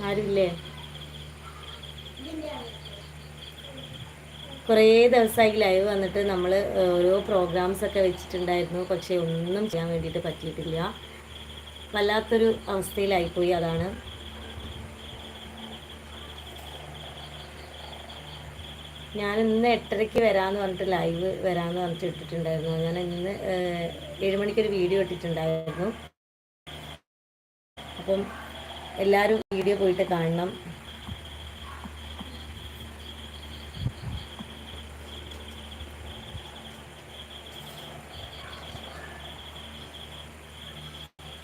ആരുമില്ലേ? കുറേ ദിവസമായി ലൈവ് വന്നിട്ട് നമ്മൾ ഓരോ പ്രോഗ്രാംസ് ഒക്കെ വെച്ചിട്ടുണ്ടായിരുന്നു. പക്ഷെ ഒന്നും ചെയ്യാൻ വേണ്ടിയിട്ട് പറ്റിയിട്ടില്ല. വല്ലാത്തൊരു അവസ്ഥയിലായിപ്പോയി അതാണ്. ഞാൻ ഇന്ന് എട്ടരയ്ക്ക് വരാമെന്ന് പറഞ്ഞിട്ട് ലൈവ് വരാമെന്ന് പറഞ്ഞിട്ട് ഇട്ടിട്ടുണ്ടായിരുന്നു. ഞാൻ ഇന്ന് ഏഴുമണിക്കൊരു ഏഴ് മണിക്കൊരു വീഡിയോ ഇട്ടിട്ടുണ്ടായിരുന്നു. അപ്പം എല്ലാവരും വീഡിയോ പോയിട്ട് കാണണം.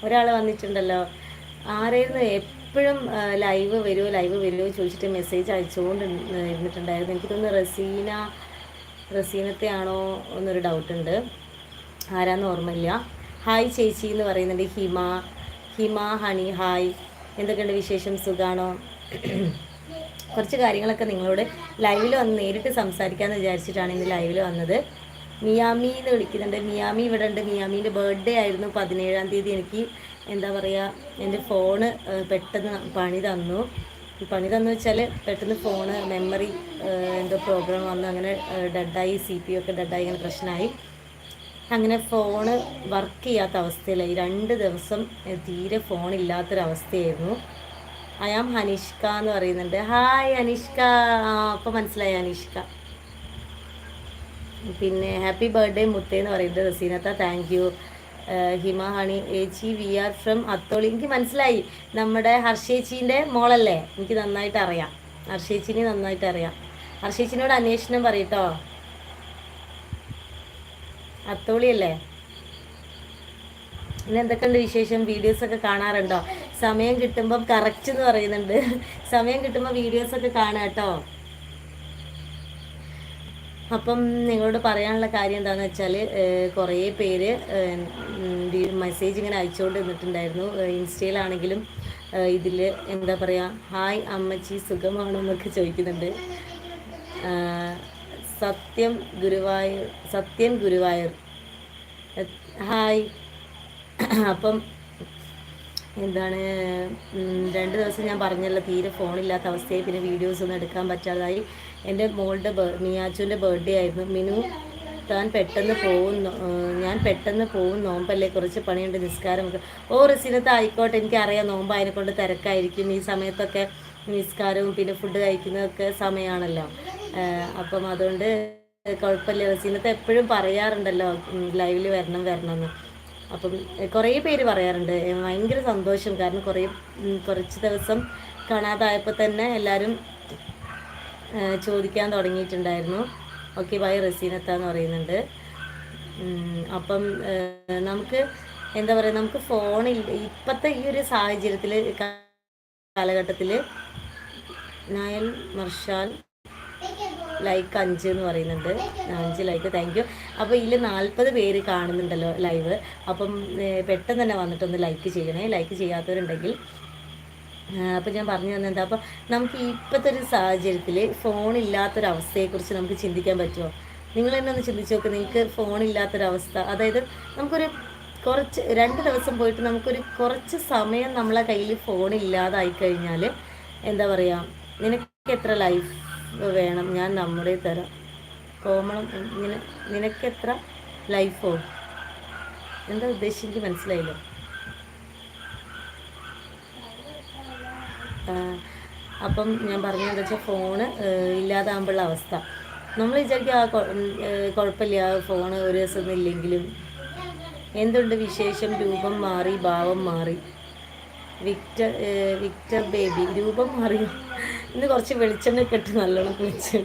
ഒരാൾ വന്നിട്ടുണ്ടല്ലോ. ആരായിരുന്നു എപ്പോഴും ലൈവ് വരുമോ ലൈവ് വരുമോ ചോദിച്ചിട്ട് മെസ്സേജ് അയച്ചുകൊണ്ട് ഇരുന്ന് ഇരുന്നിട്ടുണ്ടായിരുന്നു എനിക്ക് തോന്നുന്നു റസീന റസീനത്തെ ആണോ എന്നൊരു ഡൗട്ട് ഉണ്ട്. ആരാന്ന് ഓർമ്മയില്ല. ഹായ് ചേച്ചി എന്ന് പറയുന്നുണ്ട് ഹിമ. ഹിമ ഹണി ഹായ് എന്തൊക്കെയുണ്ട് വിശേഷം? സുഖാണോ? കുറച്ച് കാര്യങ്ങളൊക്കെ നിങ്ങളോട് ലൈവിൽ വന്ന് നേരിട്ട് സംസാരിക്കാമെന്ന് വിചാരിച്ചിട്ടാണ് ഇന്ന് ലൈവിൽ വന്നത്. മിയാമി എന്ന് വിളിക്കുന്നുണ്ട്. മിയാമി ഇവിടെ ഉണ്ട്. മിയാമീന്റെ ബർത്ത്ഡേ ആയിരുന്നു പതിനേഴാം തീയതി. എനിക്ക് എന്താ പറയുക എന്റെ ഫോണ് പെട്ടെന്ന് പണി തന്നു. പണി തന്നു വെച്ചാൽ പെട്ടെന്ന് ഫോണ് മെമ്മറി എന്തോ പ്രോബ്ലം വന്നു അങ്ങനെ ഡെഡായി സി പി ഒക്കെ ഡെഡായി അങ്ങനെ പ്രശ്നമായി. അങ്ങനെ ഫോണ് വർക്ക് ചെയ്യാത്ത അവസ്ഥയിലായി രണ്ട് ദിവസം തീരെ ഫോൺ ഇല്ലാത്തൊരവസ്ഥയായിരുന്നു. ആം ഹനിഷ്ക എന്ന് പറയുന്നുണ്ട്. ഹായ് അനിഷ്ക അപ്പം അപ്പോൾ മനസ്സിലായി അനിഷ്ക പിന്നെ ഹാപ്പി ബർത്ത്ഡേ മുത്തേ എന്ന് പറയുന്നത് റസീനത്ത. താങ്ക് യു ഹിമ ഹണി ഏച്ചി വി ആർ ഫ്രം അത്തോളി. എനിക്ക് മനസ്സിലായി. നമ്മുടെ ഹർഷേച്ചീന്റെ മോളല്ലേ? എനിക്ക് നന്നായിട്ട് അറിയാം. ഹർഷേച്ചിനെ നന്നായിട്ട് അറിയാം. ഹർഷേച്ചിനോട് അന്വേഷണം പറയട്ടോ അത്തോളിയല്ലേ? പിന്നെ എന്തൊക്കെയുണ്ട് വിശേഷം? വീഡിയോസ് ഒക്കെ കാണാറുണ്ടോ? സമയം കിട്ടുമ്പം കറക്റ്റ് എന്ന് പറയുന്നുണ്ട്. സമയം കിട്ടുമ്പോൾ വീഡിയോസ് ഒക്കെ കാണാം കേട്ടോ. അപ്പം നിങ്ങളോട് പറയാനുള്ള കാര്യം എന്താണെന്ന് വെച്ചാൽ കുറേ പേര് മെസ്സേജ് ഇങ്ങനെ അയച്ചുകൊണ്ട് നിന്നിട്ടുണ്ടായിരുന്നു ഇൻസ്റ്റയിലാണെങ്കിലും ഇതിൽ എന്താ പറയുക ഹായ് അമ്മച്ചി സുഖമാണോ? എന്നൊക്കെ ചോദിക്കുന്നുണ്ട്. സത്യം ഗുരുവായൂർ സത്യം ഗുരുവായൂർ. ഹായ്. അപ്പം എന്താണ് രണ്ട് ദിവസം ഞാൻ പറഞ്ഞല്ലോ തീരെ ഫോണില്ലാത്ത അവസ്ഥയായി പിന്നെ വീഡിയോസ് ഒന്നും എടുക്കാൻ പറ്റാതായി. എന്റെ മോളുടെ മിയാച്ചുവിന്റെ ബർത്ത്ഡേ ആയിരുന്നു. മിനു താൻ പെട്ടെന്ന് പോകും ഞാൻ പെട്ടെന്ന് പോകും നോമ്പല്ലേ കുറച്ച് പണിയുണ്ട് നിസ്കാരമൊക്കെ. ഓ റിസിനത്ത് ആയിക്കോട്ടെ എനിക്കറിയാം നോമ്പ് അതിനെ കൊണ്ട് തിരക്കായിരിക്കും. ഈ സമയത്തൊക്കെ നിസ്കാരവും പിന്നെ ഫുഡ് കഴിക്കുന്നതൊക്കെ സമയമാണല്ലോ അപ്പം അതുകൊണ്ട് കുഴപ്പമില്ല. റസീനത്ത് എപ്പോഴും പറയാറുണ്ടല്ലോ ലൈവിൽ വരണം വരണം എന്ന് അപ്പം കുറേ പേര് പറയാറുണ്ട്. ഭയങ്കര സന്തോഷം. കാരണം കുറേ കുറച്ച് ദിവസം കാണാതായപ്പോൾ തന്നെ എല്ലാവരും ചോദിക്കാൻ തുടങ്ങിയിട്ടുണ്ടായിരുന്നു. ഓക്കെ ബൈ റസീനത്ത എന്ന് പറയുന്നുണ്ട്. അപ്പം നമുക്ക് എന്താ പറയുക നമുക്ക് ഫോണിൽ ഇപ്പോഴത്തെ ഈ ഒരു സാഹചര്യത്തിൽ കാലഘട്ടത്തിൽ നയൽ മർഷാൽ ലൈക്ക് അഞ്ച് എന്ന് പറയുന്നുണ്ട്. അഞ്ച് ലൈക്ക് താങ്ക് യു അപ്പോൾ ഇതിൽ നാൽപ്പത് പേര് കാണുന്നുണ്ടല്ലോ ലൈവ് അപ്പം പെട്ടെന്ന് തന്നെ വന്നിട്ടൊന്ന് ലൈക്ക് ചെയ്യണേ. ലൈക്ക് ചെയ്യാത്തവരുണ്ടെങ്കിൽ അപ്പോൾ ഞാൻ പറഞ്ഞു തന്നെ എന്താ? അപ്പോൾ നമുക്ക് ഇപ്പോഴത്തെ ഒരു സാഹചര്യത്തിൽ ഫോണില്ലാത്തൊരവസ്ഥയെക്കുറിച്ച് നമുക്ക് ചിന്തിക്കാൻ പറ്റുമോ നിങ്ങൾ തന്നെ ഒന്ന് ചിന്തിച്ച് നോക്ക്. നിങ്ങൾക്ക് ഫോണില്ലാത്തൊരവസ്ഥ അതായത് നമുക്കൊരു കുറച്ച് രണ്ട് ദിവസം പോയിട്ട് നമുക്കൊരു കുറച്ച് സമയം നമ്മളെ കയ്യിൽ ഫോൺ ഇല്ലാതായി കഴിഞ്ഞാൽ എന്താ പറയുക നിനക്ക് എത്ര ലൈഫ് വേണം. ഞാൻ നമ്മുടെ തരാം. കോമളം നിന നിനക്ക് എത്ര ലൈഫോ? എന്താ ഉദ്ദേശിച്ച് മനസ്സിലായില്ലോ. മനസ്സിലായില്ല അപ്പം ഞാൻ പറഞ്ഞതെന്ന് വെച്ചാൽ ഫോണ് ഇല്ലാതാകുമ്പോഴുള്ള അവസ്ഥ. നമ്മൾ വിചാരിക്കും ആ കുഴപ്പമില്ല ഫോണ് ഒരു ദിവസം ഇല്ലെങ്കിലും എന്തുണ്ട് വിശേഷം? രൂപം മാറി ഭാവം മാറി. വിക്ടർ വിക്ടർ ബേബി രൂപം മാറി ഇന്ന് കുറച്ച് വെളിച്ചെണ്ണ കെട്ടി നല്ലോണം കുളിച്ച്.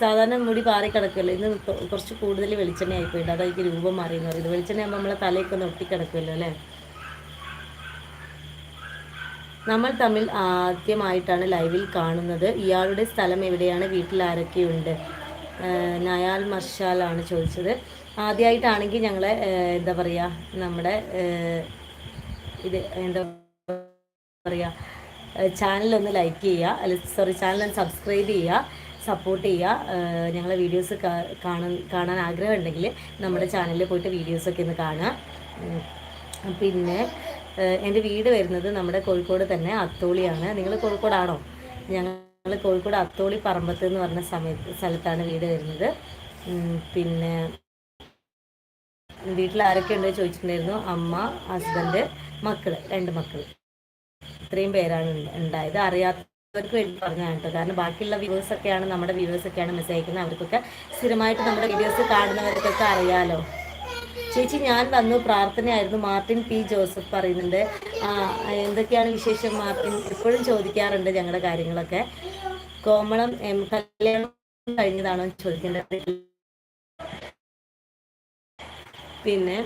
സാധാരണ മുടി പാറി കിടക്കുമല്ലോ ഇന്ന് കുറച്ച് കൂടുതൽ വെളിച്ചെണ്ണ ആയിപ്പോയിട്ട് അതായിരിക്കും രൂപം മാറി എന്ന് പറയുന്നത്. വെളിച്ചെണ്ണ ആകുമ്പോൾ നമ്മളെ തലയൊക്കെ ഒന്ന് ഒട്ടിക്കിടക്കുമല്ലോ അല്ലേ? നമ്മൾ തമ്മിൽ ആദ്യമായിട്ടാണ് ലൈവിൽ കാണുന്നത്. ഇയാളുടെ സ്ഥലം എവിടെയാണ്? വീട്ടിൽ ആരൊക്കെയുണ്ട് നയാൽ മർഷാലാണ് ചോദിച്ചത്. ആദ്യമായിട്ടാണെങ്കിൽ ഞങ്ങൾ എന്താ പറയുക നമ്മുടെ ഇത് എന്താ പറയുക ചാനലൊന്ന് ലൈക്ക് ചെയ്യുക അല്ല സോറി ചാനലൊന്ന് സബ്സ്ക്രൈബ് ചെയ്യുക സപ്പോർട്ട് ചെയ്യുക. ഞങ്ങളെ വീഡിയോസ് കാണാൻ കാണാൻ ആഗ്രഹം ഉണ്ടെങ്കിൽ നമ്മുടെ ചാനലിൽ പോയിട്ട് വീഡിയോസൊക്കെ ഒന്ന് കാണുക. പിന്നെ എന്റെ വീട് വരുന്നത് നമ്മുടെ കോഴിക്കോട് തന്നെ അത്തോളിയാണ്. നിങ്ങൾ കോഴിക്കോടാണോ? ഞങ്ങൾ കോഴിക്കോട് അത്തോളി പറമ്പത്ത് എന്ന് പറഞ്ഞ സമയത്ത് സ്ഥലത്താണ് വീട് വരുന്നത്. പിന്നെ വീട്ടിൽ ആരൊക്കെ ഉണ്ടോ ചോദിച്ചിട്ടുണ്ടായിരുന്നു. അമ്മ ഹസ്ബൻഡ് മക്കൾ രണ്ട് മക്കൾ ഇത്രയും പേരാണ് ഉണ്ടായത് അറിയാത്തവർക്ക് വേണ്ടി പറഞ്ഞാണ് കേട്ടോ. കാരണം ബാക്കിയുള്ള വ്യൂവേഴ്സൊക്കെയാണ് നമ്മുടെ വ്യൂവേഴ്സൊക്കെയാണ് മെസ്സേജ് അയക്കുന്നത് അവർക്കൊക്കെ സ്ഥിരമായിട്ട് നമ്മുടെ വീഡിയോസ് കാണുന്നവർക്കൊക്കെ അറിയാലോ. ചേച്ചി ഞാൻ വന്നു. പ്രാർത്ഥനയായിരുന്നു. മാർട്ടിൻ പി ജോസഫ് പറയുന്നുണ്ട്. എന്തൊക്കെയാണ് വിശേഷം മാർട്ടിൻ? എപ്പോഴും ചോദിക്കാറുണ്ട് ഞങ്ങളുടെ കാര്യങ്ങളൊക്കെ. കോമളം എം കല്യാണം കഴിഞ്ഞതാണോ ചോദിക്കേണ്ടത്. പിന്നെ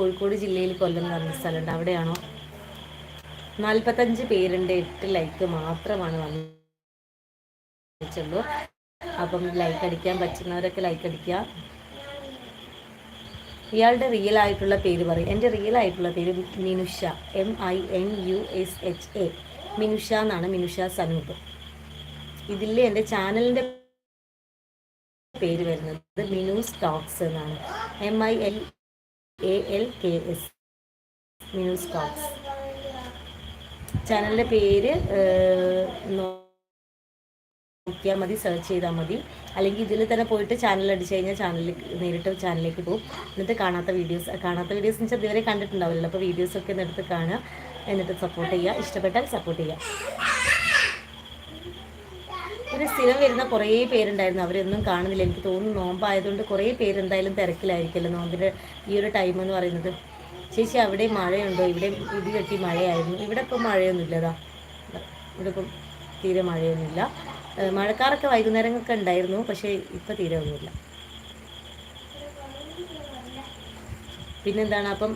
കോഴിക്കോട് ജില്ലയിൽ കൊല്ലം എന്ന് പറഞ്ഞ സ്ഥലമുണ്ട്. അവിടെയാണോ? നാൽപ്പത്തഞ്ച് പേരുണ്ട് എട്ട് ലൈക്ക് മാത്രമാണ് വന്നിട്ടുള്ളൂ. അപ്പം ലൈക്ക് അടിക്കാൻ പറ്റുന്നവരൊക്കെ ലൈക്ക് അടിക്കുക. ഇയാളുടെ റിയൽ ആയിട്ടുള്ള പേര് പറയും. എന്റെ റിയൽ ആയിട്ടുള്ള പേര് Minusha. M I N U S H A Minusha എന്നാണ് മിനുഷ സനൂപ്. ഇതിൽ എന്റെ ചാനലിന്റെ പേര് വരുന്നത് മിനൂസ് ടോക്സ് എന്നാണ്. M I L A L K S Minu's talks ചാനലിന്റെ പേര് നോക്കിയാൽ മതി സെർച്ച് ചെയ്താൽ മതി. അല്ലെങ്കിൽ ഇതിൽ തന്നെ പോയിട്ട് ചാനൽ അടിച്ചു കഴിഞ്ഞാൽ ചാനലിൽ നേരിട്ട് ചാനലിലേക്ക് പോകും. എന്നിട്ട് കാണാത്ത വീഡിയോസ് കാണാത്ത വീഡിയോസ് എന്ന് വെച്ചാൽ ഇതുവരെ കണ്ടിട്ടുണ്ടാവില്ലല്ലോ. അപ്പോൾ വീഡിയോസൊക്കെ എടുത്ത് കാണുക. എന്നിട്ട് സപ്പോർട്ട് ചെയ്യുക. ഇഷ്ടപ്പെട്ടാൽ സപ്പോർട്ട് ചെയ്യുക. ഒരു സ്ഥിരം വരുന്ന കുറേ പേരുണ്ടായിരുന്നു. അവരൊന്നും കാണുന്നില്ല. എനിക്ക് തോന്നുന്നു നോമ്പായതുകൊണ്ട് കുറേ പേരെന്തായാലും തിരക്കിലായിരിക്കുമല്ലോ നോമ്പിന്റെ ഈ ഒരു ടൈം എന്ന് പറയുന്നത്. ചേച്ചി അവിടെ മഴയുണ്ടോ? ഇവിടെ ഇടി കെട്ടി മഴയായിരുന്നു. ഇവിടെ ഇപ്പം മഴയൊന്നുമില്ലതാ. ഇവിടെ ഇപ്പം തീരെ മഴയൊന്നുമില്ല. മഴക്കാറൊക്കെ വൈകുന്നേരങ്ങളൊക്കെ ഉണ്ടായിരുന്നു പക്ഷേ ഇപ്പം തീരെ ഒന്നുമില്ല. പിന്നെന്താണ്? അപ്പം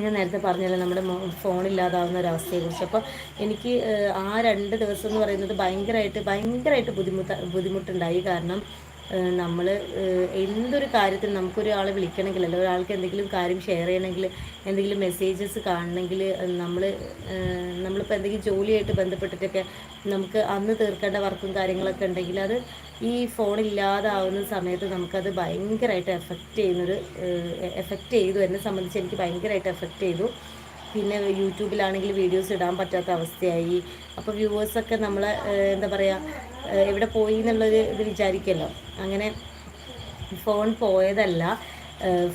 ഞാൻ നേരത്തെ പറഞ്ഞല്ലോ നമ്മുടെ ഫോണില്ലാതാവുന്ന ഒരവസ്ഥയെക്കുറിച്ച്. അപ്പോൾ എനിക്ക് ആ രണ്ട് ദിവസം എന്ന് പറയുന്നത് ഭയങ്കരമായിട്ട് ഭയങ്കരമായിട്ട് ബുദ്ധിമുട്ട് ബുദ്ധിമുട്ടുണ്ടായി. കാരണം നമ്മൾ എന്തൊരു കാര്യത്തിൽ നമുക്കൊരാളെ വിളിക്കണമെങ്കിൽ അല്ലെങ്കിൽ ഒരാൾക്ക് എന്തെങ്കിലും കാര്യം ഷെയർ ചെയ്യണമെങ്കിൽ എന്തെങ്കിലും മെസ്സേജസ് കാണണമെങ്കിൽ നമ്മൾ നമ്മളിപ്പോൾ എന്തെങ്കിലും ജോലിയായിട്ട് ബന്ധപ്പെട്ടിട്ടൊക്കെ നമുക്ക് അന്ന് തീർക്കേണ്ട വർക്കും കാര്യങ്ങളൊക്കെ ഉണ്ടെങ്കിൽ അത് ഈ ഫോണില്ലാതാവുന്ന സമയത്ത് നമുക്കത് ഭയങ്കരമായിട്ട് എഫക്റ്റ് ചെയ്യുന്നൊരു എഫക്റ്റ് ചെയ്തു എന്നെ സംബന്ധിച്ച് എനിക്ക് ഭയങ്കരമായിട്ട് എഫക്റ്റ് ചെയ്തു. പിന്നെ യൂട്യൂബിലാണെങ്കിൽ വീഡിയോസ് ഇടാൻ പറ്റാത്ത അവസ്ഥയായി. അപ്പോൾ വ്യൂവേഴ്സൊക്കെ നമ്മൾ എന്താ പറയുക എവിടെ പോയി എന്നുള്ളൊരു ഇത് വിചാരിക്കല്ലോ. അങ്ങനെ ഫോൺ പോയതല്ല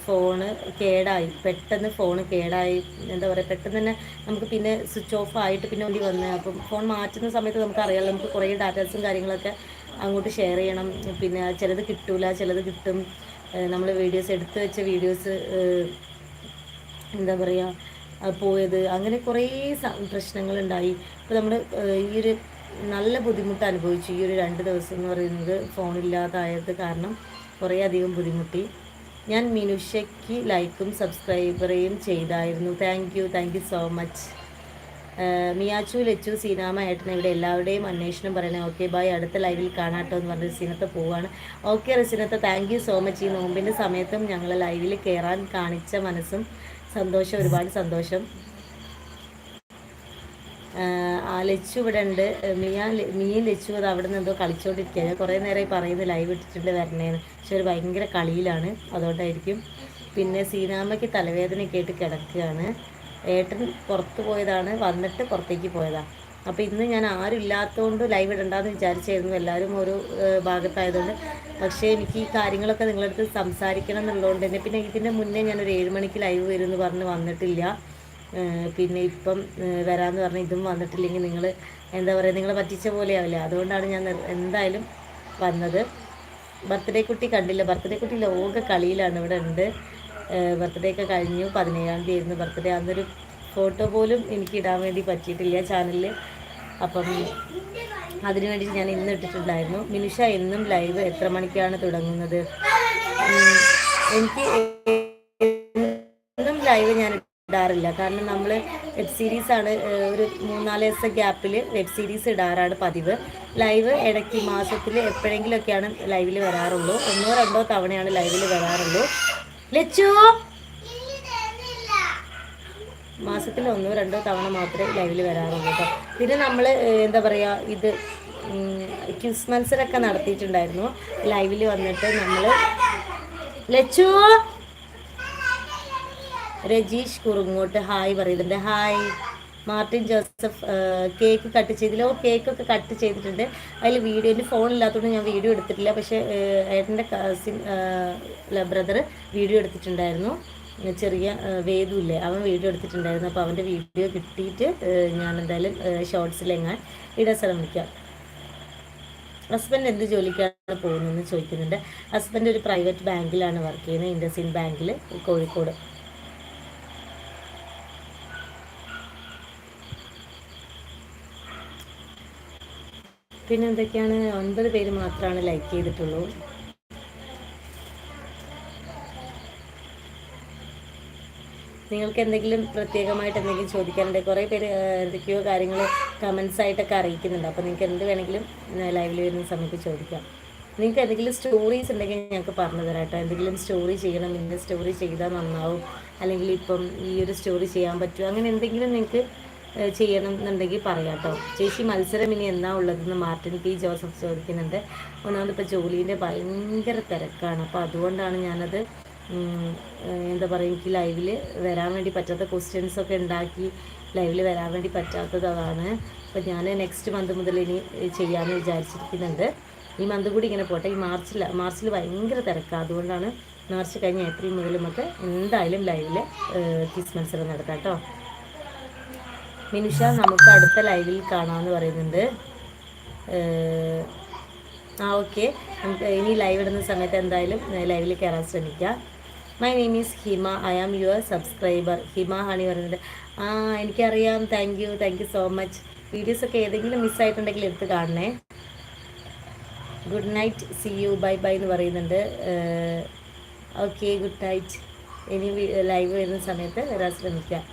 ഫോണ് കേടായി. പെട്ടെന്ന് ഫോൺ കേടായി. എന്താ പറയുക പെട്ടെന്ന് തന്നെ നമുക്ക് പിന്നെ സ്വിച്ച് ഓഫ് ആയിട്ട് പിന്നെ ഓടി വന്ന് അപ്പം ഫോൺ മാറ്റുന്ന സമയത്ത് നമുക്ക് നമുക്കറിയാമല്ലോ നമുക്ക് കുറേ ഡാറ്റാസും കാര്യങ്ങളൊക്കെ അങ്ങോട്ട് ഷെയർ ചെയ്യണം. പിന്നെ ചിലത് കിട്ടൂല ചിലത് കിട്ടും. നമ്മൾ വീഡിയോസ് എടുത്തു വെച്ച വീഡിയോസ് എന്താ പറയുക പോയത്. അങ്ങനെ കുറേ പ്രശ്നങ്ങളുണ്ടായി. അപ്പോൾ നമ്മൾ ഈ ഒരു നല്ല ബുദ്ധിമുട്ട് അനുഭവിച്ചു. ഈ ഒരു രണ്ട് ദിവസം എന്ന് പറയുന്നത് ഫോണില്ലാതായത് കാരണം കുറേ അധികം ബുദ്ധിമുട്ടി. ഞാൻ മിനുഷയ്ക്ക് ലൈക്കും സബ്സ്ക്രൈബറേയും ചെയ്തായിരുന്നു. Thank you thank you so much Miyachu Lachu Seenama ഏട്ടൻ ഇവിടെ എല്ലാവരുടെയും അന്വേഷണം പറയണേ. ഓക്കെ ബൈ അടുത്ത ലൈവിൽ കാണാട്ടോ എന്ന് പറഞ്ഞ് സിനത്തെ പോവാണ്. ഓക്കെ റസിനത്തെ താങ്ക് യു സോ മച്ച് ഈ നോമ്പിന്റെ സമയത്തും ഞങ്ങൾ ലൈവിൽ കയറാൻ കാണിച്ച മനസ്സും സന്തോഷം ഒരുപാട് സന്തോഷം. ആ ലച്ചു ഇവിടെ ഉണ്ട്. മിയ മിയും ലച്ചു അത് അവിടെ നിന്ന് എന്തോ കളിച്ചോണ്ടിരിക്കുക ഞാൻ കുറേ നേരമായി പറയുന്നു ലൈവ് ഇട്ടിട്ടുണ്ട് വരണേന്ന്. പക്ഷെ ഒരു ഭയങ്കര കളിയിലാണ്. അതുകൊണ്ടായിരിക്കും. പിന്നെ സീനാമയ്ക്ക് തലവേദനയൊക്കെ ആയിട്ട് കിടക്കുകയാണ്. ഏട്ടൻ പുറത്ത് പോയതാണ് വന്നിട്ട് പുറത്തേക്ക് പോയതാണ് അപ്പോൾ ഇന്ന് ഞാൻ ആരുമില്ലാത്തതുകൊണ്ട് ലൈവ് ഇടണ്ടെന്ന് വിചാരിച്ചായിരുന്നു. എല്ലാവരും ഒരു ഭാഗത്തായതുകൊണ്ട്. പക്ഷേ എനിക്ക് ഈ കാര്യങ്ങളൊക്കെ നിങ്ങളടുത്ത് സംസാരിക്കണം എന്നുള്ളതുകൊണ്ട് തന്നെ. പിന്നെ ഇതിന്റെ മുന്നേ ഞാനൊരു ഏഴ് മണിക്ക് ലൈവ് വരുമെന്ന് പറഞ്ഞ് വന്നിട്ടില്ല. പിന്നെ ഇപ്പം വരാമെന്ന് പറഞ്ഞ് ഇതും വന്നിട്ടില്ലെങ്കിൽ നിങ്ങൾ എന്താ പറയുക നിങ്ങളെ പറ്റിച്ച പോലെയാവില്ല അതുകൊണ്ടാണ് ഞാൻ എന്തായാലും വന്നത്. ബർത്ത്ഡേ കുട്ടി കണ്ടില്ല. ബർത്ത്ഡേ കുട്ടി ലോക കളിയിലാണ്. ഇവിടെ ഉണ്ട് ബർത്ത്ഡേ ഒക്കെ കഴിഞ്ഞു. പതിനേഴാം തീയതി ആയിരുന്നു ബർത്ത്ഡേ അന്നൊരു ഫോട്ടോ പോലും എനിക്ക് ഇടാൻ വേണ്ടി പറ്റിയിട്ടില്ല ചാനലിൽ അപ്പം അതിനു വേണ്ടി ഞാൻ ഇന്ന് ഇട്ടിട്ടുണ്ടായിരുന്നു. മിനിഷ എന്നും ലൈവ് എത്ര മണിക്കാണ് തുടങ്ങുന്നത്? എനിക്ക് എന്നും ലൈവ് ഞാൻ ഇടാറില്ല. കാരണം നമ്മൾ വെബ് സീരീസ് ആണ് ഒരു മൂന്നാൽ ദിവസം ഗ്യാപ്പിൽ വെബ് സീരീസ് ഇടാറാണ് പതിവ്. ലൈവ് ഇടയ്ക്ക് മാസത്തിൽ എപ്പോഴെങ്കിലുമൊക്കെയാണ് ലൈവിൽ വരാറുള്ളൂ. ഒന്നോ രണ്ടോ തവണയാണ് ലൈവിൽ വരാറുള്ളൂ. ലച്ചു! മാസത്തിൽ ഒന്നോ രണ്ടോ തവണ മാത്രമേ ലൈവിൽ വരാറുള്ളൂ. കേട്ടോ പിന്നെ നമ്മൾ എന്താ പറയുക ഇത് ക്യൂസ് മത്സരമൊക്കെ നടത്തിയിട്ടുണ്ടായിരുന്നു. ലൈവിൽ വന്നിട്ട് നമ്മൾ ലച്ചു! രജീഷ് കുറുങ്ങോട്ട് ഹായ് പറയുന്നുണ്ട്. Hi. Martin Joseph cake cut ചെയ്തില്ല. ഓ കേക്കൊക്കെ കട്ട് ചെയ്തിട്ടുണ്ട്. അതിൽ വീഡിയോ എന്റെ ഫോണില്ലാത്തതുകൊണ്ട് ഞാൻ വീഡിയോ എടുത്തിട്ടില്ല. പക്ഷേ ഏട്ടന്റെ കസിൻ ബ്രദർ വീഡിയോ എടുത്തിട്ടുണ്ടായിരുന്നു. ചെറിയ വേദുല്ലേ അവൻ വീഡിയോ എടുത്തിട്ടുണ്ടായിരുന്നു. അപ്പോൾ അവന്റെ വീഡിയോ കിട്ടിയിട്ട് ഞാൻ എന്തായാലും ഷോർട്സിലെങ്ങാൻ ഇടാൻ ശ്രമിക്കാം. ഹസ്ബൻഡ് എന്ത് ജോലിക്കാണ് പോകുന്നതെന്ന് ചോദിക്കുന്നുണ്ട്. ഹസ്ബൻഡ് ഒരു പ്രൈവറ്റ് ബാങ്കിലാണ് വർക്ക് ചെയ്യുന്നത് ഇൻഡസിൻ ബാങ്കിൽ കോഴിക്കോട്. പിന്നെ എന്തൊക്കെയാണ് ഒൻപത് പേര് മാത്രമാണ് ലൈക്ക് ചെയ്തിട്ടുള്ളൂ. നിങ്ങൾക്ക് എന്തെങ്കിലും പ്രത്യേകമായിട്ട് എന്തെങ്കിലും ചോദിക്കാനുണ്ട്? കുറേ പേര് എന്തൊക്കെയോ കാര്യങ്ങൾ കമൻസ് ആയിട്ടൊക്കെ അറിയിക്കുന്നുണ്ട്. അപ്പോൾ നിങ്ങൾക്ക് എന്ത് വേണമെങ്കിലും ലൈവിൽ വരുന്ന സമയത്ത് ചോദിക്കാം. നിങ്ങൾക്ക് എന്തെങ്കിലും സ്റ്റോറീസ് ഉണ്ടെങ്കിൽ ഞങ്ങൾക്ക് പറഞ്ഞു തരാം കേട്ടോ. എന്തെങ്കിലും സ്റ്റോറി ചെയ്യണം ഇന്ന സ്റ്റോറി ചെയ്താൽ നന്നാവും. അല്ലെങ്കിൽ ഇപ്പം ഈ ഒരു സ്റ്റോറി ചെയ്യാൻ പറ്റുമോ? അങ്ങനെ എന്തെങ്കിലും നിങ്ങൾക്ക് ചെയ്യണം എന്നുണ്ടെങ്കിൽ പറയാം കേട്ടോ. ചേച്ചി മത്സരം ഇനി എന്നാ ഉള്ളതെന്ന് മാർട്ടിൻ പി ജോസഫ് ചോദിക്കുന്നുണ്ട്. ഒന്നാമത് ഇപ്പോൾ ജോലീന്റെ ഭയങ്കര തിരക്കാണ്. അപ്പോൾ അതുകൊണ്ടാണ് ഞാനത് എന്താ പറയുക എനിക്ക് ലൈവിൽ വരാൻ വേണ്ടി പറ്റാത്ത ക്വസ്റ്റ്യൻസ് ഒക്കെ ഉണ്ടാക്കി ലൈവിൽ വരാൻ വേണ്ടി പറ്റാത്തതാണ് അപ്പോൾ ഞാൻ നെക്സ്റ്റ് മന്ത് മുതൽ ഇനി ചെയ്യാമെന്ന് വിചാരിച്ചിരിക്കുന്നുണ്ട്. ഈ മന്ത് കൂടി ഇങ്ങനെ പോട്ടെ. ഈ മാർച്ചിൽ മാർച്ചിൽ ഭയങ്കര തിരക്കാണ് അതുകൊണ്ടാണ് മാർച്ച് കഴിഞ്ഞ ഏപ്രിൽ മുതൽ നമുക്ക് എന്തായാലും ലൈവിൽ കിസ് മത്സരം നടത്താം കേട്ടോ. മിനുഷ നമുക്ക് അടുത്ത ലൈവിൽ കാണാമെന്ന് പറയുന്നുണ്ട്. ആ ഓക്കെ നമുക്ക് ഇനി ലൈവ് ഇടുന്ന സമയത്ത് എന്തായാലും ലൈവിൽ കയറാൻ ശ്രമിക്കാം. My name is Hima I am your subscriber Hima Honey പറയുന്നത് ആ എനിക്കറിയാം. Thank you thank you so much വീഡിയോസൊക്കെ ഏതെങ്കിലും മിസ്സായിട്ടുണ്ടെങ്കിൽ എടുത്ത് കാണണേ. Good night see you bye bye എന്ന് പറയുന്നുണ്ട്. ഓക്കെ ഗുഡ് നൈറ്റ് ഇനി ലൈവ് വരുന്ന സമയത്ത് വരാൻ ശ്രമിക്കാം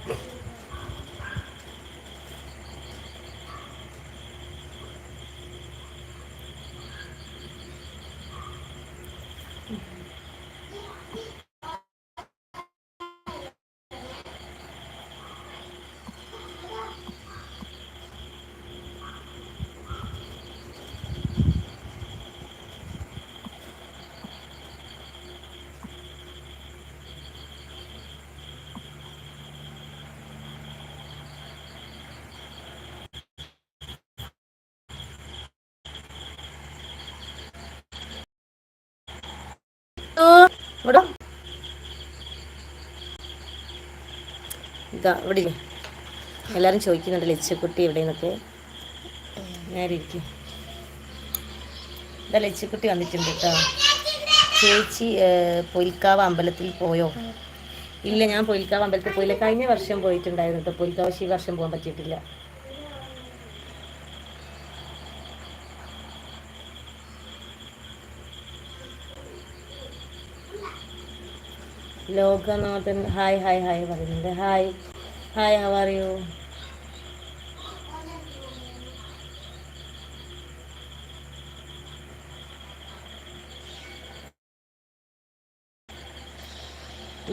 ഇവിടെ ഇതാ ഇവിടെ എല്ലാവരും ചോദിക്കുന്നുണ്ട് ലച്ചക്കുട്ടി എവിടെ നിന്നൊക്കെ. നേരെ ഇരിക്കും. ഇതാ ലച്ചക്കുട്ടി വന്നിട്ടുണ്ട് കേട്ടോ. ചേച്ചി പൊയിൽക്കാവ് അമ്പലത്തിൽ പോയോ? ഇല്ല ഞാൻ പൊയിൽക്കാവ് അമ്പലത്തിൽ പോയില്ല. കഴിഞ്ഞ വർഷം പോയിട്ടുണ്ടായിരുന്നു കേട്ടോ. പൊയിൽക്കാവ് ഈ വർഷം പോകാൻ പറ്റിയിട്ടില്ല. ലോകനാഥൻ ഹായ് ഹായ് ഹായ് പറയുന്നുണ്ട്. Hi. Hi how are you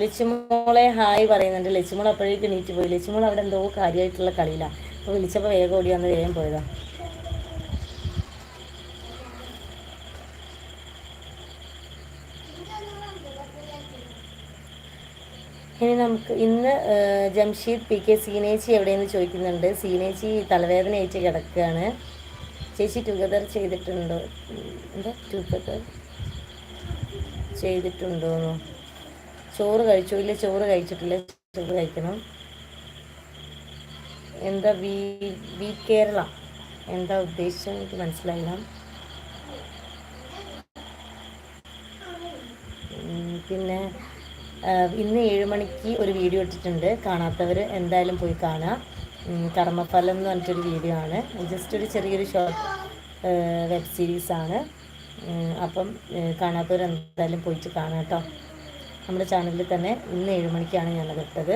ലിച്ചുമോളെ hi പറയുന്നുണ്ട്. ലിച്ചുമോൾ അപ്പോഴേക്ക് നീറ്റ് പോയി. ലിച്ചുമോൾ അവിടെ എന്തോ കാര്യമായിട്ടുള്ള കളിയിലാണ് അപ്പോൾ വിളിച്ചപ്പോൾ വേഗം ഓടി വന്ന് വേഗം പോയതാണ് ഇനി നമുക്ക് ഇന്ന് ജംഷീദ് പി കെ സീനേച്ചി എവിടെയെന്ന് ചോദിക്കുന്നുണ്ട്. സീനേച്ചി തലവേദനയായിട്ട് കിടക്കുകയാണ്. ചേച്ചി ടുഗദർ ചെയ്തിട്ടുണ്ടോ? എന്താ ടുഗദർ ചെയ്തിട്ടുണ്ടോന്നോ? ചോറ് കഴിച്ചു? ഇല്ല ചോറ് കഴിച്ചിട്ടില്ല. ചോറ് കഴിക്കണം. എന്താ വി വി കേരള? എന്താ ഉദ്ദേശിച്ചത്? എനിക്ക് മനസ്സിലായില്ല. പിന്നെ ഇന്ന് ഏഴ് മണിക്ക് ഒരു വീഡിയോ ഇട്ടിട്ടുണ്ട് കാണാത്തവർ എന്തായാലും പോയി കാണുക കർമ്മഫലം എന്ന് പറഞ്ഞിട്ടൊരു വീഡിയോ ആണ്. ജസ്റ്റ് ഒരു ചെറിയൊരു ഷോർട്ട് വെബ് സീരീസ് ആണ്. അപ്പം കാണാത്തവർ എന്തായാലും പോയിട്ട് കാണാം കേട്ടോ നമ്മുടെ ചാനലിൽ തന്നെ ഇന്ന് ഏഴ് മണിക്കാണ് ഞാനത് ഇട്ടത്.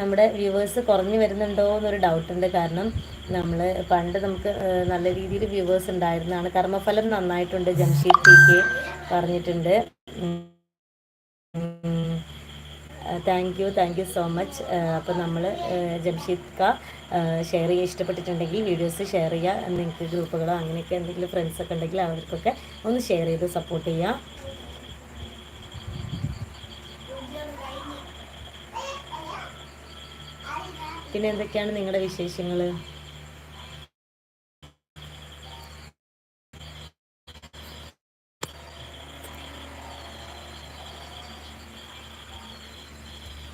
നമ്മുടെ വ്യൂവേഴ്സ് കുറഞ്ഞു വരുന്നുണ്ടോ എന്നൊരു ഡൗട്ടുണ്ട് കാരണം നമ്മൾ പണ്ട് നമുക്ക് നല്ല രീതിയിൽ വ്യൂവേഴ്സ് ഉണ്ടായിരുന്നതാണ്. കർമ്മഫലം നന്നായിട്ടുണ്ട് ജംഷീദ് പി കെ പറഞ്ഞിട്ടുണ്ട്. Thank you thank you so much അപ്പോൾ നമ്മൾ ജംഷീദ് ക ഷെയർ ചെയ്യുക ഇഷ്ടപ്പെട്ടിട്ടുണ്ടെങ്കിൽ വീഡിയോസ് ഷെയർ ചെയ്യുക നിങ്ങൾക്ക് ഗ്രൂപ്പുകളോ അങ്ങനെയൊക്കെ എന്തെങ്കിലും ഫ്രണ്ട്സൊക്കെ ഉണ്ടെങ്കിൽ അവർക്കൊക്കെ ഒന്ന് ഷെയർ ചെയ്ത് സപ്പോർട്ട് ചെയ്യുക പിന്നെ എന്തൊക്കെയാണ് നിങ്ങളുടെ വിശേഷങ്ങൾ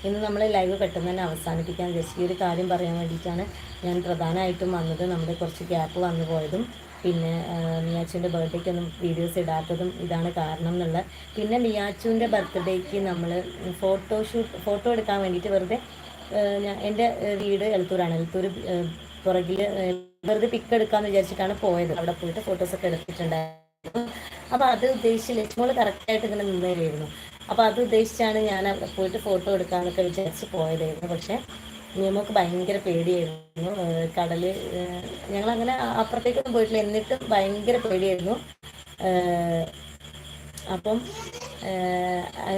ഇന്ന് നമ്മൾ ലൈവ് പെട്ടെന്ന് തന്നെ അവസാനിപ്പിക്കാൻ വിചാരിച്ചു ഈ ഒരു കാര്യം പറയാൻ വേണ്ടിയിട്ടാണ് ഞാൻ പ്രധാനമായിട്ടും വന്നത്. നമ്മുടെ കുറച്ച് ഗ്യാപ്പ് വന്നു പോയതും പിന്നെ മിയാച്ചുവിന്റെ ബർത്ത്ഡേക്കൊന്നും വീഡിയോസ് ഇടാത്തതും ഇതാണ് കാരണം എന്നുള്ളത് പിന്നെ മിയാച്ചുവിന്റെ ബർത്ത്ഡേക്ക് നമ്മൾ ഫോട്ടോ ഷൂട്ട് ഫോട്ടോ എടുക്കാൻ വേണ്ടിയിട്ട് വെറുതെ എന്റെ വീട് എലത്തൂരാണ് എലത്തൂർ പുറകിൽ വെറുതെ പിക്ക് എടുക്കാമെന്ന് വിചാരിച്ചിട്ടാണ് പോയത്. അവിടെ പോയിട്ട് ഫോട്ടോസൊക്കെ എടുത്തിട്ടുണ്ടായിരുന്നു. അപ്പോൾ അത് ഉദ്ദേശിച്ച് ലക്ഷ്മോൾ കറക്റ്റായിട്ട് ഇങ്ങനെ നിന്നേരായിരുന്നു. അപ്പോൾ അത് ഉദ്ദേശിച്ചാണ് ഞാൻ പോയിട്ട് ഫോട്ടോ എടുക്കാമെന്നൊക്കെ വിചാരിച്ച് പോയതായിരുന്നു. പക്ഷേ നമുക്ക് ഭയങ്കര പേടിയായിരുന്നു. കടൽ ഞങ്ങൾ അങ്ങനെ അപ്പുറത്തേക്കൊന്നും പോയിട്ടില്ല. എന്നിട്ടും ഭയങ്കര പേടിയായിരുന്നു. അപ്പം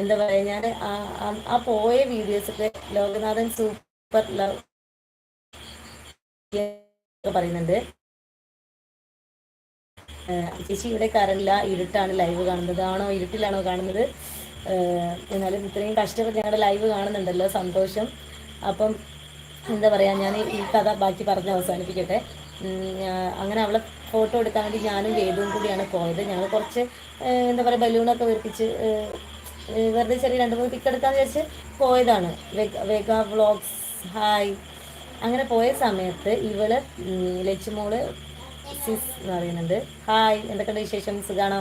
എന്താ പറയുക ഞാൻ ആ പോയ വീഡിയോസൊക്കെ ലോകനാഥൻ സൂപ്പർ ലവ് പറയുന്നുണ്ട്. ചേച്ചി ഇവിടെ കറല്ല ഇരുട്ടാണ് ലൈവ് കാണുന്നത്. ആണോ ഇരുട്ടിലാണോ കാണുന്നത്? എന്നാലും ഇത്രയും കഷ്ടപ്പെട്ട് ഞങ്ങളുടെ ലൈവ് കാണുന്നുണ്ടല്ലോ സന്തോഷം. അപ്പം എന്താ പറയുക ഞാൻ ഈ കഥ ബാക്കി പറഞ്ഞ് അവസാനിപ്പിക്കട്ടെ. അങ്ങനെ അവളെ ഫോട്ടോ എടുക്കാൻ വേണ്ടി ഞാനും വേദവും കൂടിയാണ് പോയത്. ഞങ്ങൾ കുറച്ച് എന്താ പറയുക ബലൂണൊക്കെ വീർപ്പിച്ച് വെറുതെ ചെറിയ രണ്ട് മൂന്ന് പിക്ക് എടുക്കാന്ന് വിചാരിച്ച് പോയതാണ്. വേഗ വ്ളോഗ്സ് ഹായ് അങ്ങനെ പോയ സമയത്ത് ഇവൾ ലച്ചുമോൾ സിസ് എന്ന് പറയുന്നുണ്ട്. ഹായ് എന്തൊക്കെയുണ്ട് വിശേഷം? സുഖാണോ?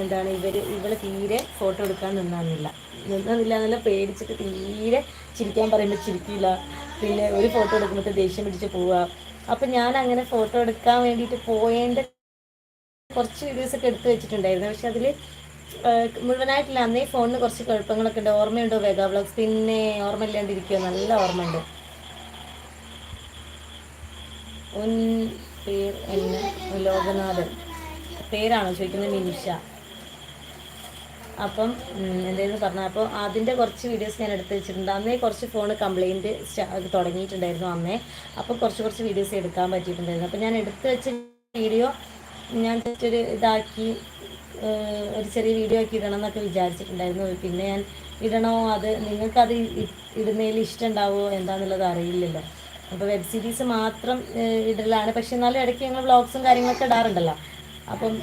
എന്താണ് ഇവർ ഇവൾ തീരെ ഫോട്ടോ എടുക്കാൻ നിന്നാന്നില്ല. നിന്നില്ല എന്നല്ല പേടിച്ചിട്ട് തീരെ ചിരിക്കാൻ പറയുമ്പോൾ ചിരിക്കില്ല. പിന്നെ ഒരു ഫോട്ടോ എടുക്കുമ്പോൾ ദേഷ്യം പിടിച്ച് പോവുക. അപ്പം ഞാൻ അങ്ങനെ ഫോട്ടോ എടുക്കാൻ വേണ്ടിയിട്ട് പോയേണ്ട കുറച്ച് വീഡിയോസൊക്കെ എടുത്തു വെച്ചിട്ടുണ്ടായിരുന്നു. പക്ഷെ അതിൽ മുഴുവനായിട്ടില്ല. അന്നേ ഫോണിന് കുറച്ച് കുഴപ്പങ്ങളൊക്കെ ഉണ്ട്. ഓർമ്മയുണ്ടോ വേഗ ബ്ലോഗ്സ് പിന്നെ ഓർമ്മ ഇല്ലാണ്ടിരിക്കുമോ നല്ല ഓർമ്മയുണ്ട്. ഉൻ പേർ എന്നെ ലോകനാഥൻ. പേരാണോ ചോദിക്കുന്നത് മിനിഷ. അപ്പം എന്തെങ്കിലും പറഞ്ഞാൽ അപ്പോൾ അതിന്റെ കുറച്ച് വീഡിയോസ് ഞാൻ എടുത്ത് വെച്ചിട്ടുണ്ട്. അന്നേ കുറച്ച് ഫോൺ കംപ്ലയിന്റ് തുടങ്ങിയിട്ടുണ്ടായിരുന്നു അന്നേ. അപ്പോൾ കുറച്ച് കുറച്ച് വീഡിയോസ് എടുക്കാൻ പറ്റിയിട്ടുണ്ടായിരുന്നു. അപ്പോൾ ഞാൻ എടുത്ത് വെച്ച വീഡിയോ ഞാൻ ജസ്റ്റ് ഇതാക്കി ഒരു ചെറിയ വീഡിയോ ആക്കി ഇടണം എന്നൊക്കെ വിചാരിച്ചിട്ടുണ്ടായിരുന്നു. പിന്നെ ഞാൻ ഇടണോ? അത് നിങ്ങൾക്കത് ഇടുന്നതിൽ ഇഷ്ടമുണ്ടാവുമോ എന്താണെന്നുള്ളത് അറിയില്ലല്ലോ. അപ്പോൾ വെബ് സീരീസ് മാത്രം ഇടലാണ്. പക്ഷെ എന്നാലും ഇടയ്ക്ക് ഞങ്ങൾ വ്ളോഗ്സും കാര്യങ്ങളൊക്കെ ഇടാറുണ്ടല്ലോ. അപ്പം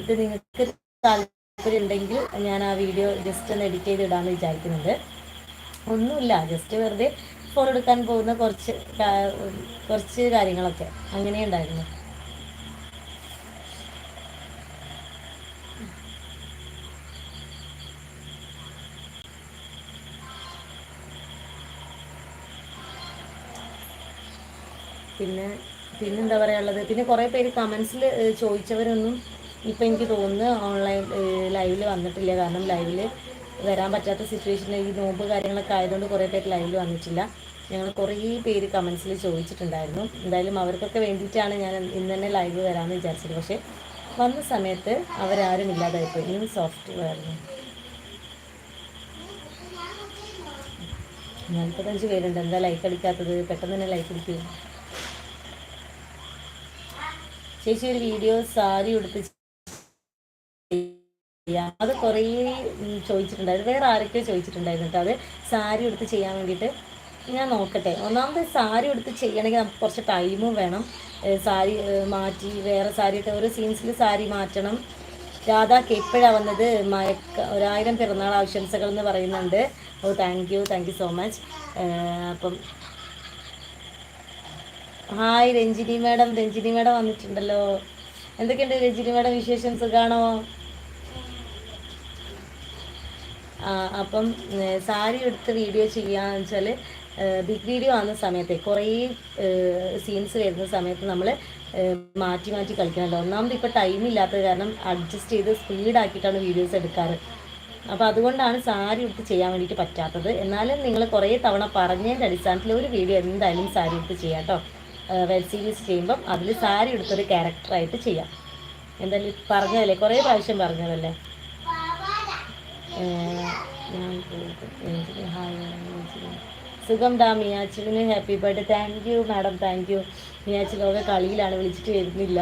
ഇത് നിങ്ങൾക്ക് താല്പര്യം ഉണ്ടെങ്കിൽ ഞാൻ ആ വീഡിയോ ജസ്റ്റ് ഒന്ന് എഡിറ്റ് ചെയ്ത് ഇടാമെന്ന് വിചാരിക്കുന്നുണ്ട്. ഒന്നുമില്ല ജസ്റ്റ് വെറുതെ ഫോൺ എടുക്കാൻ പോകുന്ന കുറച്ച് കുറച്ച് കാര്യങ്ങളൊക്കെ അങ്ങനെ ഉണ്ടായിരുന്നു. പിന്നെ പിന്നെന്താ പറയാനുള്ളത്? പിന്നെ കുറേ പേര് കമൻസിൽ ചോദിച്ചവരൊന്നും ഇപ്പം എനിക്ക് തോന്നുന്നു ഓൺലൈൻ ലൈവിൽ വന്നിട്ടില്ല. കാരണം ലൈവിൽ വരാൻ പറ്റാത്ത സിറ്റുവേഷനിൽ ഈ നോമ്പ് കാര്യങ്ങളൊക്കെ ആയതുകൊണ്ട് കുറേ പേര് ലൈവിൽ വന്നിട്ടില്ല. ഞങ്ങൾ കുറേ പേര് കമൻസിൽ ചോദിച്ചിട്ടുണ്ടായിരുന്നു. എന്തായാലും അവർക്കൊക്കെ വേണ്ടിയിട്ടാണ് ഞാൻ ഇന്ന് തന്നെ ലൈവ് വരാമെന്ന് വിചാരിച്ചത്. പക്ഷേ വന്ന സമയത്ത് അവരാരും ഇല്ലാതായിപ്പോയി. ഇനിയും സോഫ്റ്റ് ആയിരുന്നു നാൽപ്പത്തഞ്ച് പേരുണ്ട്. എന്താ ലൈക്ക് അടിക്കാത്തത്? പെട്ടെന്ന് തന്നെ ലൈക്ക് അടിക്കൂ. ചേച്ചി ഒരു വീഡിയോ സാരി ഉടുത്ത് അത് കുറേ ചോദിച്ചിട്ടുണ്ടായിരുന്നു. വേറെ ആരൊക്കെയോ ചോദിച്ചിട്ടുണ്ടായിരുന്നു കേട്ടോ. അത് സാരി ഉടുത്ത് ചെയ്യാൻ വേണ്ടിയിട്ട് ഞാൻ നോക്കട്ടെ. ഒന്നാമത് സാരി ഉടുത്ത് ചെയ്യണമെങ്കിൽ നമുക്ക് കുറച്ച് ടൈമും വേണം. സാരി മാറ്റി വേറെ സാരി ഇട്ട് ഓരോ സീൻസിൽ സാരി മാറ്റണം. രാധാക്ക് എപ്പോഴാണ് വന്നത്? മയക്ക ഒരായിരം പിറന്നാൾ ആശംസകൾ എന്ന് പറയുന്നുണ്ട്. ഓ thank you thank you so much അപ്പം hi Ranjini madam. Ranjini madam വന്നിട്ടുണ്ടല്ലോ. എന്തൊക്കെയുണ്ട് രഞ്ജിനി മാഡം വിശേഷം? സുഖാണോ? ആ അപ്പം സാരി എടുത്ത് വീഡിയോ ചെയ്യാന്ന് വെച്ചാൽ ബിഗ് വീഡിയോ ആകുന്ന സമയത്തെ കുറേ സീൻസ് വരുന്ന സമയത്ത് നമ്മൾ മാറ്റി മാറ്റി കളിക്കണമല്ലോ ഒന്നാമത് ഇപ്പോൾ ടൈം ഇല്ലാത്തത് കാരണം അഡ്ജസ്റ്റ് ചെയ്ത് സ്പീഡാക്കിയിട്ടാണ് വീഡിയോസ് എടുക്കാറ്. അപ്പോൾ അതുകൊണ്ടാണ് സാരി എടുത്ത് ചെയ്യാൻ വേണ്ടിയിട്ട് പറ്റാത്തത്. എന്നാലും നിങ്ങൾ കുറേ തവണ പറഞ്ഞതിന്റെ അടിസ്ഥാനത്തിൽ ഒരു വീഡിയോ എന്തായാലും സാരി എടുത്ത് ചെയ്യാം കേട്ടോ. വെബ് സീരീസ് ചെയ്യുമ്പം അതിൽ സാരി എടുത്തൊരു ക്യാരക്ടറായിട്ട് ചെയ്യാം. എന്തായാലും പറഞ്ഞതല്ലേ? കുറേ പ്രാവശ്യം പറഞ്ഞതല്ലേ? സുഖം ഡാ മിയാച്ചിലിന് happy birthday thank you madam thank you മിയാച്ചിലൊക്കെ കളിയിലാണ് വിളിച്ചിട്ട് വരുന്നില്ല.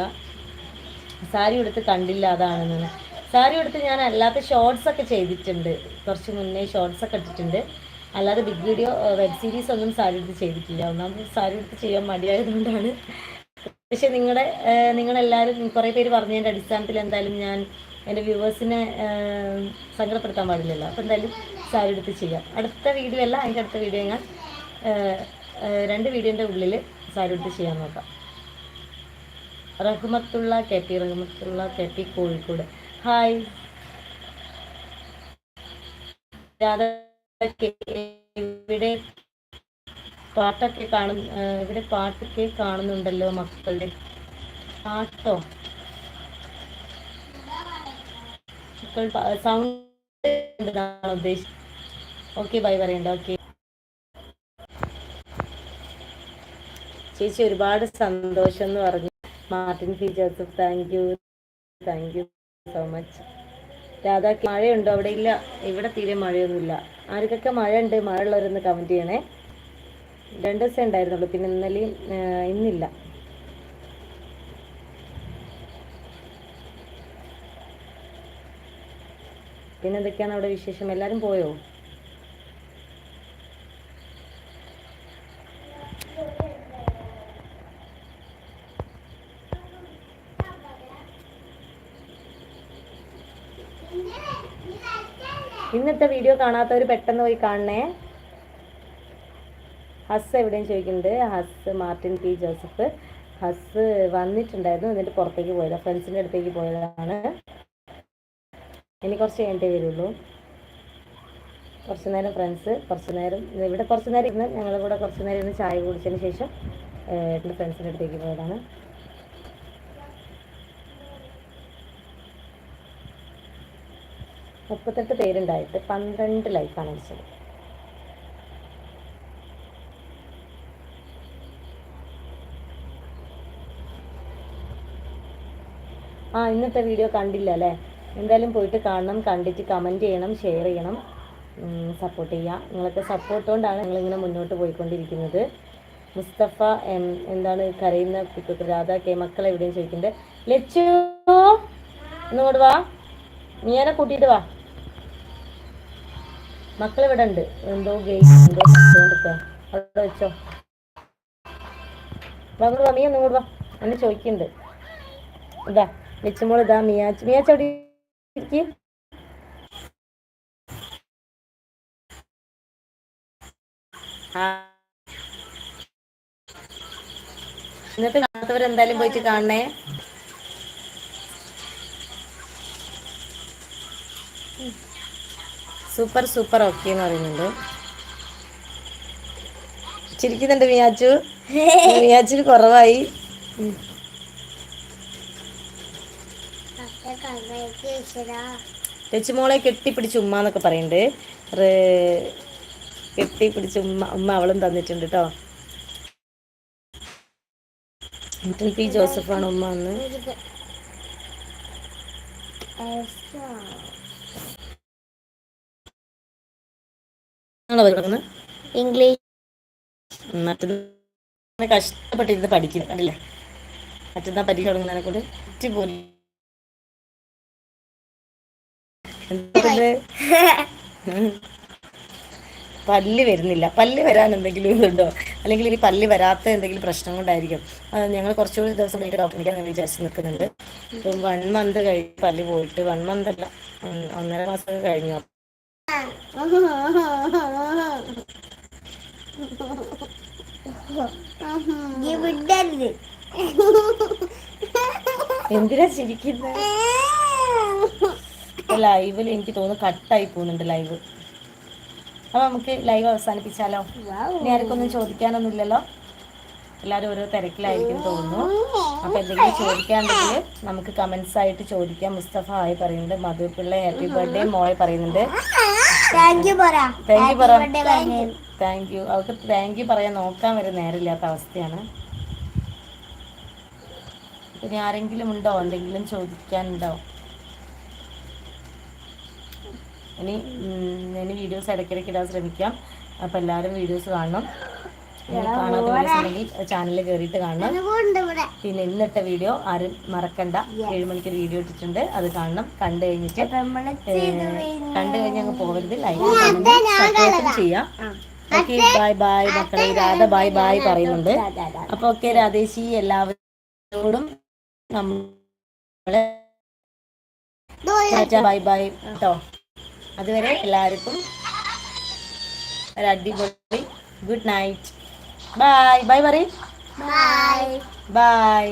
സാരി എടുത്ത് കണ്ടില്ല അതാണെന്ന്. സാരി എടുത്ത് ഞാൻ അല്ലാത്ത ഷോർട്സ് ഒക്കെ ചെയ്തിട്ടുണ്ട്. കുറച്ച് മുന്നേ ഷോർട്സ് ഒക്കെ ഇട്ടിട്ടുണ്ട്. അല്ലാതെ ബിഗ് വീഡിയോ വെബ് സീരീസ് ഒന്നും സാരി എടുത്ത് ചെയ്തിട്ടില്ല. ഒന്നാമത് സാരി എടുത്ത് ചെയ്യാൻ മടിയായതുകൊണ്ടാണ്. പക്ഷെ നിങ്ങളുടെ നിങ്ങളെല്ലാവരും കുറേ പേര് പറഞ്ഞതിന്റെ അടിസ്ഥാനത്തിൽ എന്തായാലും ഞാൻ എന്റെ വ്യൂവേഴ്സിനെ സങ്കടപ്പെടുത്താൻ പാടില്ലല്ലോ. അപ്പോൾ എന്തായാലും സാരി എടുത്ത് ചെയ്യാം. അടുത്ത വീഡിയോ അല്ല അതിന്റെ അടുത്ത വീഡിയോ ഞാൻ രണ്ട് വീഡിയോന്റെ ഉള്ളിൽ സാരി എടുത്ത് ചെയ്യാൻ നോക്കാം. Rahmathulla K P Rahmathulla K P Kozhikode. Hi. ഇവിടെ പാട്ടൊക്കെ കാണും ഇവിടെ പാട്ടൊക്കെ കാണുന്നുണ്ടല്ലോ മക്കളുടെ. പാട്ടോ? മക്കൾ സൗണ്ട് ഉദ്ദേശിച്ചത്? ഓക്കെ ബൈ പറയണ്ട ഓക്കെ ചേച്ചി ഒരുപാട് സന്തോഷം എന്ന് പറഞ്ഞു. Martin phi Joseph thank you thank you so much രാധാക്ക് മഴയുണ്ടോ? അവിടെ ഇല്ല. ഇവിടെ തീരെ മഴയൊന്നുമില്ല. ആർക്കൊക്കെ മഴ ഉണ്ട് മഴ ഉള്ളവരൊന്ന് കമന്റ് ചെയ്യണേ. രണ്ട് ദിവസം ഉണ്ടായിരുന്നുള്ളൂ. പിന്നെ ഇന്നലെയും ഇന്നില്ല. പിന്നെ എന്തൊക്കെയാണ് അവിടെ വിശേഷം? എല്ലാവരും പോയോ? ഇന്നത്തെ വീഡിയോ കാണാത്തവർ പെട്ടെന്ന് പോയി കാണണേ. ഹസ് എവിടെയും ചോദിക്കുന്നുണ്ട്. Hus Martin P Joseph. Hus വന്നിട്ടുണ്ടായിരുന്നു. എന്നിട്ട് പുറത്തേക്ക് പോയതാണ് ഫ്രണ്ട്സിന്റെ അടുത്തേക്ക് പോയതാണ്. ഇനി കുറച്ച് കഴിഞ്ഞിട്ടേ വരുള്ളൂ. കുറച്ച് നേരം ഫ്രണ്ട്സ് കുറച്ച് നേരം ഇവിടെ കുറച്ച് നേരം ഇരുന്ന് ഞങ്ങളുടെ കൂടെ കുറച്ച് നേരം ഇരുന്ന് ചായ കുടിച്ചതിന് ശേഷം എന്റെ ഫ്രണ്ട്സിന്റെ അടുത്തേക്ക് പോയതാണ്. മുപ്പത്തെട്ട് പേരുണ്ടായിട്ട് പന്ത്രണ്ട് ലൈക്കാണ് അടിച്ചത്. ആ ഇന്നത്തെ വീഡിയോ കണ്ടില്ല അല്ലേ? എന്തായാലും പോയിട്ട് കാണണം കണ്ടിട്ട് കമന്റ് ചെയ്യണം ഷെയർ ചെയ്യണം സപ്പോർട്ട് ചെയ്യുക നിങ്ങളൊക്കെ സപ്പോർട്ട് കൊണ്ടാണ് ഞങ്ങളിങ്ങനെ മുന്നോട്ട് പോയിക്കൊണ്ടിരിക്കുന്നത്. മുസ്തഫ എം എന്താണ് കരയുന്ന കുട്ടിക്ക് രാധ കെ മക്കൾ എവിടെയും ചോദിക്കുന്നുണ്ട് ലച്ചു എന്നോട് വാ. നീയനെ കൂട്ടിയിട്ട് വാ. മക്കൾ ഇവിടെ ഉണ്ട് എന്തോ ഗെയിം എന്തോ കൊടുക്കുക അവിടെ വെച്ചോ. അങ്ങോട്ട് വാ നീ ഒന്നും വാ. എന്നെ ചോദിക്കുന്നുണ്ട് ഇതാ മിച്ചമോൾ ഇതാ മിയാച്ച്. മിയാച്ച് അവിടെ ഇരിക്കും. ഇന്നത്തെ കാണാത്തവരെന്തായാലും പോയിട്ട് കാണണേ. സൂപ്പർ സൂപ്പർ ഓക്കെ എന്ന് പറയുന്നുണ്ട്. ചിരിക്കുന്നുണ്ട് മിയാച്ചു മിയാച്ചിന് കുറവായി. രച്ചുമോളെ കെട്ടിപ്പിടിച്ച് ഉമ്മ എന്നൊക്കെ പറയുന്നുണ്ട്. കെട്ടിപ്പിടിച്ച് ഉമ്മ ഉമ്മ അവളും തന്നിട്ടുണ്ട് കേട്ടോ പി ജോസഫാണ് ഉമ്മ എന്ന്. ഇംഗ്ലീഷ്. മറ്റൊന്ന് കഷ്ടപ്പെട്ടിരുന്ന് പഠിക്കുന്നു അല്ലേ മറ്റന്നാ പരീക്ഷ തുടങ്ങുന്നതിനെ കൊണ്ട് പോലും പല്ല് വരുന്നില്ല. പല്ല് വരാൻ എന്തെങ്കിലും ഇതുണ്ടോ? അല്ലെങ്കിൽ ഈ പല്ല് വരാത്ത എന്തെങ്കിലും പ്രശ്നം കൊണ്ടായിരിക്കും. ഞങ്ങൾ കുറച്ചുകൂടി ദിവസം കഴിഞ്ഞിട്ട് ഡോക്ടറെ ഞങ്ങൾ വിചാരിച്ച് നിൽക്കുന്നുണ്ട്. ഇപ്പം വൺ മന്ത് കഴിഞ്ഞ് പല്ല് പോയിട്ട് വൺ മന്ത് അല്ല ഒന്നര മാസം കഴിഞ്ഞു. എന്തിനാ ചിരിക്കുന്നത് ലൈവിൽ എനിക്ക് തോന്നുന്നു കട്ടായി പോകുന്നുണ്ട് ലൈവ് അപ്പൊ നമുക്ക് ലൈവ് അവസാനിപ്പിച്ചാലോ? ഇനി ആർക്കൊന്നും ചോദിക്കാനൊന്നുമില്ലല്ലോ? എല്ലാവരും ഓരോ തിരക്കിലായിരിക്കും തോന്നുന്നു. അപ്പൊ എന്തെങ്കിലും ചോദിക്കാണ്ടെങ്കിൽ നമുക്ക് കമന്റ്സ് ആയിട്ട് ചോദിക്കാം. മുസ്തഫ ആയി പറയുന്നുണ്ട്. മധുപിള്ള ഹാപ്പി ബർത്ത്ഡേ മോളെ പറയുന്നുണ്ട്. താങ്ക് യു പറ. താങ്ക് യു അവർക്ക് താങ്ക് യു പറയാൻ നോക്കാൻ വരെ നേരമില്ലാത്ത അവസ്ഥയാണ്. ഇനി ആരെങ്കിലും ഉണ്ടോ? എന്തെങ്കിലും ചോദിക്കാനുണ്ടോ? ഇനി ഇനി വീഡിയോസ് ഇടയ്ക്കിടയ്ക്ക് ഇടാൻ ശ്രമിക്കാം. അപ്പോൾ എല്ലാവരും വീഡിയോസ് കാണണം. ചാനലിൽ കയറിയിട്ട് കാണണം. പിന്നെ ഇന്നത്തെ വീഡിയോ ആരും മറക്കണ്ട. ഏഴ് മണിക്ക് വീഡിയോ ഇട്ടിട്ടുണ്ട്. അത് കാണണം. കണ്ടു കഴിഞ്ഞിട്ട് കണ്ടു കഴിഞ്ഞ് അങ്ങ് പോകരുത്. ലൈക്ക് സപ്പോർട്ടും ചെയ്യാം. ഓക്കെ ബൈ ബൈ മക്കളെ. രാധ ബൈ ബൈ പറയുന്നുണ്ട്. അപ്പൊ ഓക്കെ രാധേശി എല്ലാവരോടും നമ്മൾ ബൈ ബൈ കേട്ടോ അതുവരെ എല്ലാവർക്കും ഒരു അടിപൊളി ഗുഡ് നൈറ്റ് ബൈ ബൈ പറയും ബൈ ബൈ